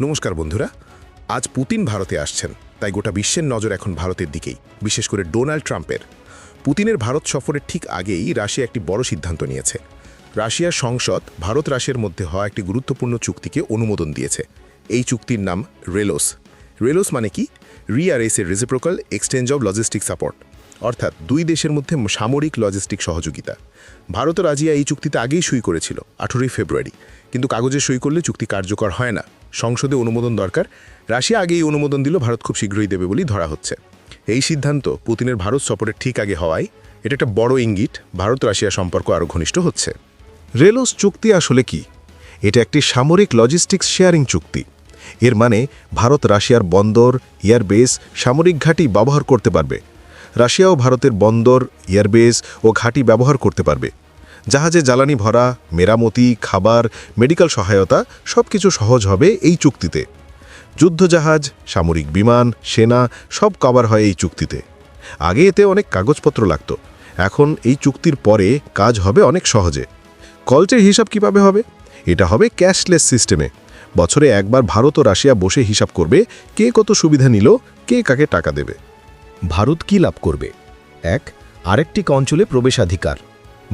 নমস্কার বন্ধুরা, আজ পুতিন ভারতে আসছেন, তাই গোটা বিশ্বের নজর এখন ভারতের দিকেই, বিশেষ করে ডোনাল্ড ট্রাম্পের। পুতিনের ভারত সফরের ঠিক আগেই রাশিয়া একটি বড় সিদ্ধান্ত নিয়েছে। রাশিয়ার সংসদ ভারত রাশিয়ার মধ্যে হওয়া একটি গুরুত্বপূর্ণ চুক্তিকে অনুমোদন দিয়েছে। এই চুক্তির নাম রেলোস। রেলোস মানে কি? রিআরএসের reciprocal exchange of logistic support অর্থাৎ দুই দেশের মধ্যে সামরিক লজিস্টিক সহযোগিতা। ভারত রাজিয়া এই চুক্তিতে আগেই সই করেছিল, আঠেরোই ফেব্রুয়ারি। কিন্তু কাগজে সই করলে চুক্তি কার্যকর হয় না। সংসদে অনুমোদন দরকার। রাশিয়া আগেই অনুমোদন দিল, ভারত খুব শীঘ্রই দেবে বলেই ধরা হচ্ছে। এই সিদ্ধান্ত পুতিনের ভারত সফরের ঠিক আগে হওয়ায় এটা একটা বড় ইঙ্গিত ভারত রাশিয়া সম্পর্ক আরও ঘনিষ্ঠ হচ্ছে। রেলোস চুক্তি আসলে কি? এটা একটি সামরিক লজিস্টিক্স শেয়ারিং চুক্তি। এর মানে ভারত রাশিয়ার বন্দর এয়ারবেস সামরিক ঘাঁটি ব্যবহার করতে পারবে। রাশিয়াও ভারতের বন্দর এয়ারবেস ও ঘাঁটি ব্যবহার করতে পারবে। জাহাজে জ্বালানি ভরা, মেরামতি, খাবার, মেডিকেল সহায়তা সব কিছু সহজ হবে এই চুক্তিতে। যুদ্ধজাহাজ, সামরিক বিমান, সেনা সব কভার হয় এই চুক্তিতে। আগে এতে অনেক কাগজপত্র লাগত। এখন এই চুক্তির পরে কাজ হবে অনেক সহজে। কলচের হিসাব কীভাবে হবে? এটা হবে ক্যাশলেস সিস্টেমে। বছরে একবার ভারত ও রাশিয়া বসে হিসাব করবে কে কত সুবিধা নিল, কে কাকে টাকা দেবে। ভারত কি লাভ করবে? এক, আরেকটি অঞ্চলে প্রবেশাধিকার।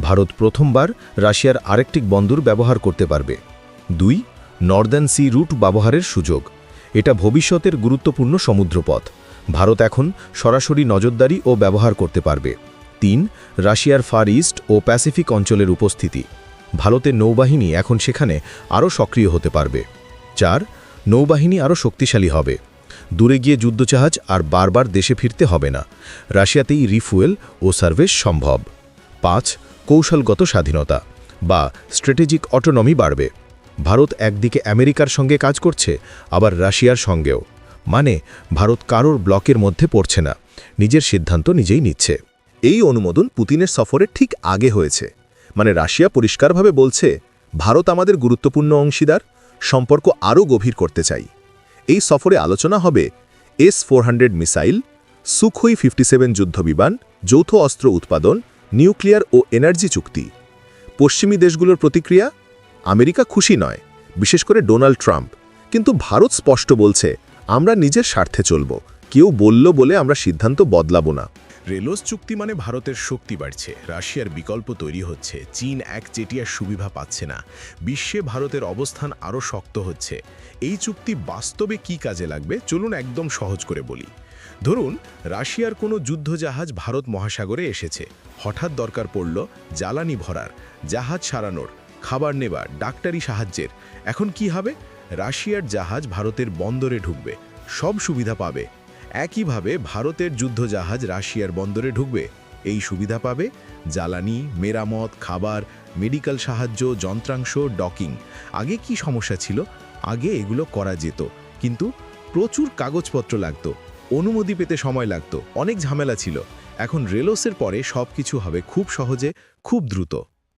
ভারত প্রথমবার রাশিয়ার আরেকটিক বন্দর ব্যবহার করতে পারবে। দুই নর্দার্ন সি রুট ব্যবহারের সুযোগ। এটা ভবিষ্যতের গুরুত্বপূর্ণ সমুদ্রপথ। ভারত এখন সরাসরি নজরদারি ও ব্যবহার করতে পারবে। তিন, রাশিয়ার ফার ইস্ট ও প্যাসিফিক অঞ্চলের উপস্থিতি। ভারতের নৌবাহিনী এখন সেখানে আরও সক্রিয় হতে পারবে। চার, নৌবাহিনী আরও শক্তিশালী হবে। দূরে গিয়ে যুদ্ধজাহাজ আর বারবার দেশে ফিরতে হবে না। রাশিয়াতেই রিফুয়েল ও সার্ভিস সম্ভব। পাঁচ কৌশলগত স্বাধীনতা বা স্ট্র্যাটেজিক অটোনমি বাড়বে। ভারত একদিকে আমেরিকার সঙ্গে কাজ করছে, আবার রাশিয়ার সঙ্গেও। মানে ভারত কারোর ব্লকের মধ্যে পড়ছে না, নিজের সিদ্ধান্ত নিজেই নিচ্ছে। এই অনুমোদন পুতিনের সফরের ঠিক আগে হয়েছে। মানে রাশিয়া পরিষ্কারভাবে বলছে, ভারত আমাদের গুরুত্বপূর্ণ অংশীদার, সম্পর্ক আরও গভীর করতে চাই। এই সফরে আলোচনা হবে S four missile, Sukhoi fifty যুদ্ধবিমান, যৌথ অস্ত্র উৎপাদন নিউক্লিয়ার ও এনার্জি চুক্তি। পশ্চিমী দেশগুলোর প্রতিক্রিয়া? আমেরিকা খুশি নয়, বিশেষ করে ডোনাল্ড ট্রাম্প। কিন্তু ভারত স্পষ্ট বলছে, আমরা নিজের স্বার্থে চলব। কেউ বলল বলে আমরা সিদ্ধান্ত বদলাবো না। রেলোস চুক্তি মানে ভারতের শক্তি বাড়ছে। রাশিয়ার বিকল্প তৈরি হচ্ছে। চীন এক চেটিয়ার সুবিধা পাচ্ছে না। বিশ্বে ভারতের অবস্থান আরও শক্ত হচ্ছে। এই চুক্তি বাস্তবে কি কাজে লাগবে? চলুন একদম সহজ করে বলি। ধরুন, রাশিয়ার কোনো যুদ্ধজাহাজ ভারত মহাসাগরে এসেছে। হঠাৎ দরকার পড়ল জ্বালানি ভরার, জাহাজ সারানোর, খাবার নেবার, ডাক্তারি সাহায্যের। এখন কি হবে? রাশিয়ার জাহাজ ভারতের বন্দরে ঢুকবে, সব সুবিধা পাবে। একইভাবে ভারতের যুদ্ধজাহাজ রাশিয়ার বন্দরে ঢুকবে, এই সুবিধা পাবে জ্বালানি, মেরামত, খাবার মেডিকেল সাহায্য, যন্ত্রাংশ, ডকিং। আগে কি সমস্যা ছিল? আগে এগুলো করা যেত, কিন্তু প্রচুর কাগজপত্র লাগতো। অনুমতি পেতে সময় লাগত। অনেক ঝামেলা ছিল। এখন রেলোসের পরে সব কিছু হবে খুব সহজে, খুব দ্রুত।